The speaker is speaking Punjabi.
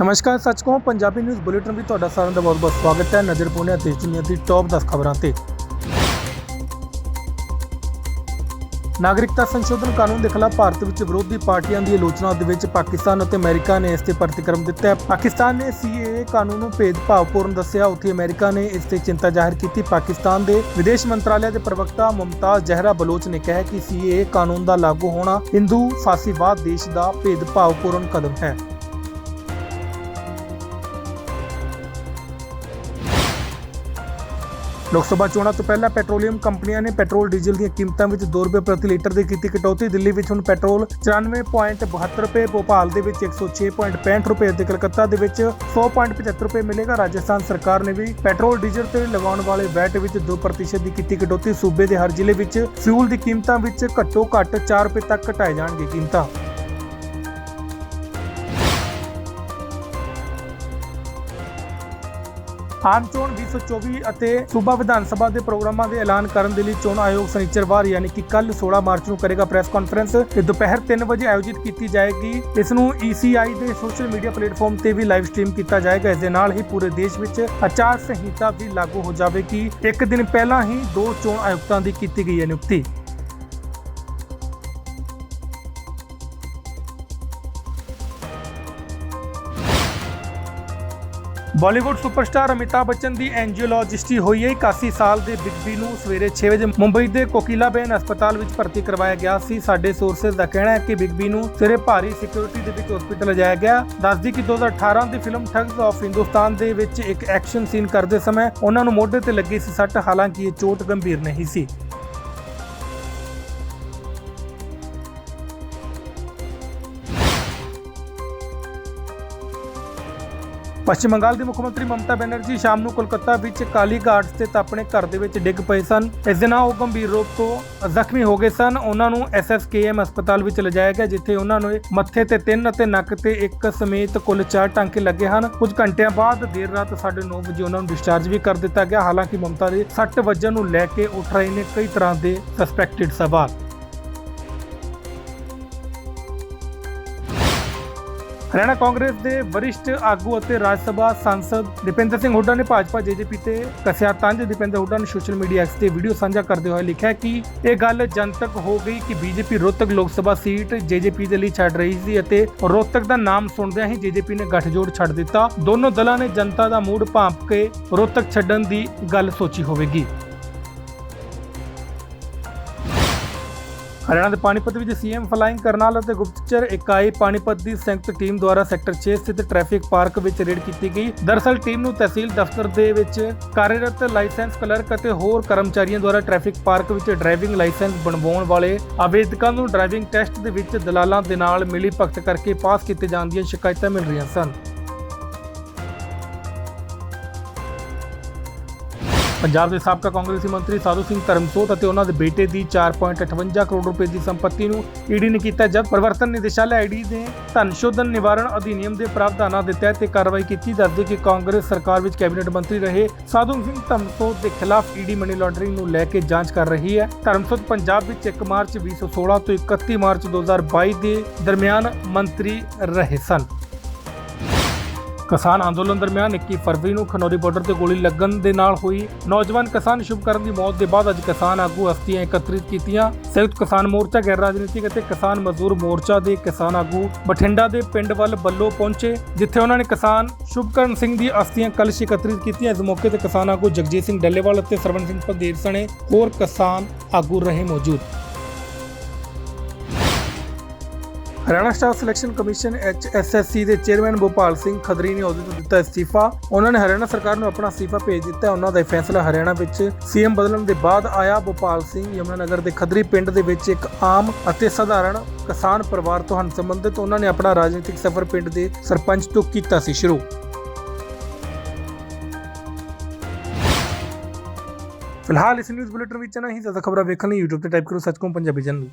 ਨਮਸਕਾਰ ਸੱਚ ਕਹੋ ਪੰਜਾਬੀ ਨਿਊਜ਼ ਬੁਲੇਟਿਨ ਵਿੱਚ ਤੁਹਾਡਾ ਸਾਰਿਆਂ ਦਾ ਬਹੁਤ-ਬਹੁਤ ਸਵਾਗਤ ਹੈ। ਨਜ਼ਰ ਪਾਉਂਦੇ ਹਾਂ ਦੁਨੀਆ ਦੀ ਟੌਪ 10 ਖਬਰਾਂ ਤੇ। ਨਾਗਰਿਕਤਾ ਸੰਸ਼ੋਧਨ ਕਾਨੂੰਨ ਦੇ ਖਿਲਾਫ ਭਾਰਤ ਵਿੱਚ ਵਿਰੋਧੀ ਪਾਰਟੀਆਂ ਦੀ ਆਲੋਚਨਾ ਦੇ ਵਿੱਚ ਪਾਕਿਸਤਾਨ ਅਤੇ ਅਮਰੀਕਾ ਨੇ ਇਸ ਤੇ ਪ੍ਰਤੀਕਰਮ ਦਿੱਤਾ ਹੈ। ਪਾਕਿਸਤਾਨ ਨੇ ਸੀਏਏ ਕਾਨੂੰਨ ਨੂੰ ਭੇਦਭਾਵਪੂਰਨ ਦੱਸਿਆ। ਉੱਥੇ ਅਮਰੀਕਾ ਨੇ ਇਸ ਤੇ ਚਿੰਤਾ ਜ਼ਾਹਿਰ ਕੀਤੀ। ਪਾਕਿਸਤਾਨ ਦੇ ਵਿਦੇਸ਼ ਮੰਤਰਾਲੇ ਦੇ ਪ੍ਰਵਕਤਾ ਮੁਮਤਾਜ਼ ਜ਼ਹਿਰਾ ਬਲੋਚ ਨੇ ਕਿਹਾ ਕਿ ਸੀਏਏ ਕਾਨੂੰਨ ਦਾ ਲਾਗੂ ਹੋਣਾ ਹਿੰਦੂ ਫਾਸੀਵਾਦ ਦੇਸ਼ ਦਾ ਭੇਦਭਾਵਪੂਰਨ ਕਦਮ ਹੈ। ਲੋਕ ਸਭਾ ਚੋਣਾਂ ਤੋਂ ਪਹਿਲਾਂ ਪੈਟਰੋਲੀਅਮ ਕੰਪਨੀਆਂ ਨੇ ਪੈਟਰੋਲ ਡੀਜ਼ਲ ਦੀਆਂ ਕੀਮਤਾਂ ਵਿੱਚ 2 ਰੁਪਏ ਪ੍ਰਤੀ ਲੀਟਰ ਦੀ ਕੀਤੀ ਕਟੌਤੀ। ਦਿੱਲੀ ਵਿੱਚ ਹੁਣ ਪੈਟਰੋਲ 94.72 ਰੁਪਏ, ਭੋਪਾਲ ਦੇ ਵਿੱਚ 106.65 ਰੁਪਏ ਅਤੇ ਕਲਕੱਤਾ ਦੇ ਵਿੱਚ 100.75 ਰੁਪਏ ਮਿਲੇਗਾ। ਰਾਜਸਥਾਨ ਸਰਕਾਰ ਨੇ ਵੀ ਪੈਟਰੋਲ ਡੀਜ਼ਲ ਤੇ ਲਗਾਉਣ ਵਾਲੇ ਵੈਟ ਵਿੱਚ 2% ਦੀ ਕੀਤੀ ਕਟੌਤੀ। ਸੂਬੇ ਦੇ ਹਰ ਜ਼ਿਲ੍ਹੇ ਵਿੱਚ ਫਿਊਲ ਦੀ ਕੀਮਤਾਂ ਵਿੱਚ ਘੱਟੋ ਘੱਟ 4 ਰੁਪਏ ਤੱਕ ਘਟਾਏ ਜਾਣਗੇ ਕੀਮਤਾਂ। ਆਮ ਚੋਣ 2024 ਅਤੇ ਸੂਬਾ ਵਿਧਾਨ ਸਭਾ ਦੇ ਪ੍ਰੋਗਰਾਮਾਂ ਦੇ ਐਲਾਨ ਕਰਨ ਦੇ ਲਈ ਚੋਣ ਆਯੋਗ ਸਨੀਚਰਵਾਰ ਯਾਨੀ ਕਿ ਕੱਲ 16 ਮਾਰਚ ਨੂੰ ਕਰੇਗਾ ਪ੍ਰੈਸ ਕਾਨਫਰੰਸ ਤੇ ਦੁਪਹਿਰ 3 ਵਜੇ ਆਯੋਜਿਤ ਕੀਤੀ ਜਾਏਗੀ। ਇਸ ਨੂੰ ECI ਦੇ ਸੋਸ਼ਲ ਮੀਡੀਆ ਪਲੇਟਫਾਰਮ ਤੇ ਵੀ ਲਾਈਵ ਸਟ੍ਰੀਮ ਕੀਤਾ ਜਾਏਗਾ। ਇਸ ਦੇ ਨਾਲ ਹੀ ਪੂਰੇ ਦੇਸ਼ ਵਿੱਚ ਆਚਾਰ ਸੰਹਿਤਾ ਵੀ ਲਾਗੂ ਹੋ ਜਾਵੇਗੀ। ਇੱਕ ਦਿਨ ਪਹਿਲਾਂ ਹੀ ਦੋ ਚੋਣ ਆਯੁਕਤਾਂ ਦੀ ਕੀਤੀ ਗਈ ਹੈ ਨਿਯੁਕਤੀ। ਬਾਲੀਵੁੱਡ ਸੁਪਰਸਟਾਰ ਅਮਿਤਾਭ ਬੱਚਨ ਦੀ ਐਂਜੀਓਲੋਜਿਸਟੀ ਹੋਈ ਹੈ। 81 ਸਾਲ ਦੇ ਬਿਗਬੀ ਨੂੰ ਸਵੇਰੇ 6 ਵਜੇ ਮੁੰਬਈ ਦੇ ਕੋਕਿਲਾਬੇਨ ਹਸਪਤਾਲ ਵਿੱਚ ਭਰਤੀ ਕਰਵਾਇਆ ਗਿਆ ਸੀ। ਸਾਡੇ ਸੋਰਸਸ ਦਾ ਕਹਿਣਾ ਹੈ ਕਿ ਬਿਗਬੀ ਨੂੰ ਸਿਰੇ ਭਾਰੀ ਸਿਕਿਉਰਿਟੀ ਦੇ ਵਿੱਚ ਹਸਪਤਾਲ ਲਿਜਾਇਆ ਗਿਆ। ਦੱਸਦੀ ਕਿ 2018 ਦੀ ਫਿਲਮ ਠੱਗਸ ਆਫ ਹਿੰਦੁਸਤਾਨ ਦੇ ਵਿੱਚ ਇੱਕ ਐਕਸ਼ਨ ਸੀਨ ਕਰਦੇ ਸਮੇਂ ਉਹਨਾਂ ਨੂੰ ਮੋਢੇ ਤੇ ਲੱਗੀ ਸੀ ਸੱਟ। ਹਾਲਾਂਕਿ ਇਹ ਚੋਟ ਗੰਭੀਰ ਨਹੀਂ ਸੀ। ਪੱਛਮ ਬੰਗਾਲ ਦੀ ਮੁੱਖ ਮੰਤਰੀ ਮਮਤਾ ਬੈਨਰਜੀ ਸ਼ਾਮ ਨੂੰ ਕੋਲਕਾਤਾ ਵਿੱਚ ਕਾਲੀ ਘਾਟ ਸਥਿਤ ਆਪਣੇ ਘਰ ਦੇ ਵਿੱਚ ਡਿੱਗ ਪਏ ਸਨ। ਇਸ ਦੇ ਨਾਲ ਉਹ ਗੰਭੀਰ ਰੂਪ ਤੋਂ ਜ਼ਖਮੀ ਹੋ ਗਏ ਸਨ। ਉਹਨਾਂ ਨੂੰ ਐਸਐਸਕੇਐਮ ਹਸਪਤਾਲ ਵਿੱਚ ਲਿਜਾਇਆ ਗਿਆ, ਜਿੱਥੇ ਉਹਨਾਂ ਨੂੰ ਮੱਥੇ ਤੇ ਤਿੰਨ ਅਤੇ ਨੱਕ ਤੇ ਇੱਕ ਸਮੇਤ ਕੁੱਲ ਚਾਰ ਟਾਂਕੇ ਲੱਗੇ ਹਨ। ਕੁਝ ਘੰਟਿਆਂ ਬਾਅਦ ਦੇਰ ਰਾਤ 9:30 ਵਜੇ ਉਹਨਾਂ ਨੂੰ ਡਿਸਚਾਰਜ ਵੀ ਕਰ ਦਿੱਤਾ ਗਿਆ। ਹਾਲਾਂਕਿ ਮਮਤਾ ਦੇ ਸੱਟ ਵੱਜਣ ਨੂੰ ਲੈ ਕੇ ਉੱਠ ਰਹੇ ਨੇ ਕਈ ਤਰ੍ਹਾਂ ਦੇ ਸਸਪੈਕਟਡ ਸਵਾਲ। ਹਰਿਆਣਾ ਕਾਂਗਰਸ ਦੇ ਵਰਿਸ਼ਠ ਆਗੂ ਅਤੇ ਰਾਜ ਸਭਾ ਸਾਂਸਦ ਦੀਪਿੰਦਰ ਸਿੰਘ ਹੁੱਡਾ ਨੇ ਭਾਜਪਾ ਜੇਜੇਪੀ ਤੇ ਕਸਿਆ ਤੰਜ। ਦੀਪਿੰਦਰ ਹੁੱਡਾ ਨੇ ਸੋਸ਼ਲ ਮੀਡੀਆ ਐਕਸ ਤੇ ਵੀਡੀਓ ਸਾਂਝਾ ਕਰਦੇ ਹੋਏ ਲਿਖਿਆ ਕਿ ਇਹ ਗੱਲ ਜਨਤਕ ਹੋ ਗਈ ਕਿ ਬੀਜੇਪੀ ਰੋਹਤਕ ਲੋਕ ਸਭਾ ਸੀਟ ਜੇਜੇਪੀ ਦੇ ਲਈ ਛੱਡ ਰਹੀ ਸੀ ਅਤੇ ਰੋਹਤਕ ਦਾ ਨਾਮ ਸੁਣਦਿਆਂ ਹੀ ਜੇਜੇਪੀ ਨੇ ਗੱਠਜੋੜ ਛੱਡ ਦਿੱਤਾ। ਦੋਨੋਂ ਦਲਾਂ ਨੇ ਜਨਤਾ ਦਾ ਮੂਡ ਭਾਂਪ ਕੇ ਰੋਹਤਕ ਛੱਡਣ ਦੀ ਗੱਲ ਸੋਚੀ ਹੋਵੇਗੀ। ਹਰਿਆਣਾ ਦੇ ਪਾਣੀਪਤ ਵਿੱਚ ਸੀਐਮ ਫਲਾਈਂਗ ਕਰਨਾਲ ਅਤੇ ਗੁਪਤਚਰ ਇਕਾਈ ਪਾਣੀਪਤ ਦੀ ਸੰਯੁਕਤ ਟੀਮ ਦੁਆਰਾ ਸੈਕਟਰ 6 ਸਥਿਤ ਟ੍ਰੈਫਿਕ ਪਾਰਕ ਵਿੱਚ ਰੇਡ ਕੀਤੀ ਗਈ। ਦਰਅਸਲ ਟੀਮ ਨੂੰ ਤਹਿਸੀਲ ਦਫ਼ਤਰ ਦੇ ਵਿੱਚ ਕਾਰਜਰਤ ਲਾਇਸੈਂਸ ਕਲਰਕ ਅਤੇ ਹੋਰ ਕਰਮਚਾਰੀਆਂ ਦੁਆਰਾ ਟ੍ਰੈਫਿਕ ਪਾਰਕ ਵਿੱਚ ਡਰਾਈਵਿੰਗ ਲਾਇਸੈਂਸ ਬਣਵਾਉਣ ਵਾਲੇ ਆਵੇਦਕਾਂ ਨੂੰ ਡਰਾਈਵਿੰਗ ਟੈਸਟ ਦੇ ਵਿੱਚ ਦਲਾਲਾਂ ਦੇ ਨਾਲ ਮਿਲੀ ਭਗਤ ਕਰਕੇ ਪਾਸ ਕੀਤੇ ਜਾਣ ਦੀਆਂ ਸ਼ਿਕਾਇਤਾਂ ਮਿਲ ਰਹੀਆਂ ਸਨ। ਪੰਜਾਬ ਦੇ ਸਾਬਕਾ ਕਾਂਗਰਸੀ ਮੰਤਰੀ ਸਾਧੂ ਸਿੰਘ ਧਰਮਸੋਤ ਅਤੇ ਉਹਨਾਂ ਦੇ ਬੇਟੇ ਦੀ 4.58 ਕਰੋੜ ਰੁਪਏ ਦੀ ਸੰਪਤੀ ਨੂੰ ਈਡੀ ਨੇ ਕੀਤਾ ਜਦ ਪ੍ਰਵਰਤਨ ਨਿਦੇਸ਼ਾਲय ਈਡੀ ਨੇ ਧਨ ਸ਼ੋਧਨ ਨਿਵਾਰਣ ਅਧਿਨਿਯਮ ਦੇ ਪ੍ਰਾਵਧਾਨਾਂ ਦੇ ਤਹਿਤ ਇਹ ਕਾਰਵਾਈ ਕੀਤੀ। ਦੱਸਦੇ ਕਿ ਕਾਂਗਰਸ ਸਰਕਾਰ ਵਿੱਚ ਕੈਬਨਿਟ ਮੰਤਰੀ ਰਹੇ ਸਾਧੂ ਸਿੰਘ ਧਰਮਸੋਤ ਦੇ ਖਿਲਾਫ ਈਡੀ ਮਨੀ ਲਾਂਡਰਿੰਗ ਨੂੰ ਲੈ ਕੇ ਜਾਂਚ ਕਰ ਰਹੀ ਹੈ। ਧਰਮਸੋਤ ਪੰਜਾਬ ਵਿੱਚ 1 ਮਾਰਚ 2016 ਤੋਂ 31 ਮਾਰਚ 2022 ਦੇ ਦਰਮਿਆਨ ਮੰਤਰੀ ਰਹੇ ਸਨ। ਕਿਸਾਨ ਅੰਦੋਲਨ ਦਰਮਿਆਨ 21 ਫਰਵਰੀ ਨੂੰ ਖਨੌਰੀ ਬਾਰਡਰ ਤੇ ਗੋਲੀ ਲੱਗਣ ਦੇ ਨਾਲ ਹੋਈ। ਨੌਜਵਾਨ ਕਿਸਾਨ ਸ਼ੁਭਕਰਨ ਦੀ ਮੌਤ ਦੇ ਬਾਅਦ ਅੱਜ ਕਿਸਾਨ ਆਗੂ ਹਸਤੀਆਂ ਇਕੱਤਰਿਤ ਕੀਤੀਆਂ। ਸੰਯੁਕਤ ਕਿਸਾਨ ਮੋਰਚਾ, ਗੈਰ ਰਾਜਨੀਤਿਕ ਅਤੇ ਕਿਸਾਨ ਮਜ਼ਦੂਰ ਮੋਰਚਾ ਦੇ ਕਿਸਾਨ ਆਗੂ ਬਠਿੰਡਾ ਦੇ ਪਿੰਡ ਵੱਲ ਬੱਲੋ ਪਹੁੰਚੇ, ਜਿੱਥੇ ਉਹਨਾਂ ਨੇ ਕਿਸਾਨ ਸ਼ੁਭਕਰਨ ਸਿੰਘ ਦੀ ਅਸਥੀਆਂ ਕਲਸ਼ ਇਕੱਤਰਿਤ ਕੀਤੀਆਂ। ਇਸ ਮੌਕੇ ਤੇ ਕਿਸਾਨ ਆਗੂ ਜਗਜੀਤ ਸਿੰਘ ਡੱਲੇਵਾਲ ਅਤੇ ਸਰਵਨ ਸਿੰਘ ਪੰਦੇਰ ਸਣੇ ਹੋਰ ਕਿਸਾਨ ਆਗੂ ਰਹੇ ਮੌਜੂਦ। Haryana staff selection commission HSSC ਦੇ ਚੇਅਰਮੈਨ ਭੋਪਾਲ ਸਿੰਘ ਖਦਰੀ ਨੇ ਅਹੁਦੇ ਤੋਂ ਦਿੱਤਾ ਅਸਤੀਫਾ। ਉਹਨਾਂ ਨੇ ਹਰਿਆਣਾ ਸਰਕਾਰ ਨੂੰ ਆਪਣਾ ਅਸਤੀਫਾ ਭੇਜ ਦਿੱਤਾ। ਉਹਨਾਂ ਦਾ ਇਹ ਫੈਸਲਾ ਹਰਿਆਣਾ ਵਿੱਚ ਸੀਐਮ ਬਦਲਣ ਦੇ ਬਾਅਦ ਆਇਆ। ਭੋਪਾਲ ਸਿੰਘ ਯਮੁਨਾਨਗਰ ਦੇ ਖਦਰੀ ਪਿੰਡ ਦੇ ਵਿੱਚ ਇੱਕ ਆਮ ਅਤੇ ਸਧਾਰਨ ਕਿਸਾਨ ਪਰਿਵਾਰ ਤੋਂ ਹਨ। ਸੰਬੰਧਿਤ ਉਹਨਾਂ ਨੇ ਆਪਣਾ ਰਾਜਨੀਤਿਕ ਸਫ਼ਰ ਪਿੰਡ ਦੇ ਸਰਪੰਚ ਤੋਂ ਕੀਤਾ ਸੀ ਸ਼ੁਰੂ। ਫਿਲਹਾਲ ਇਸ ਨਿਊਜ਼ ਬੁਲੇਟਿਨ ਵਿੱਚ ਨਾ ਹੀ। ਜ਼ਿਆਦਾ ਖਬਰਾਂ ਵੇਖਣ ਲਈ YouTube ਤੇ ਟਾਈਪ ਕਰੋ ਸੱਚਕੋਮ ਪੰਜਾਬੀ ਚੈਨਲ।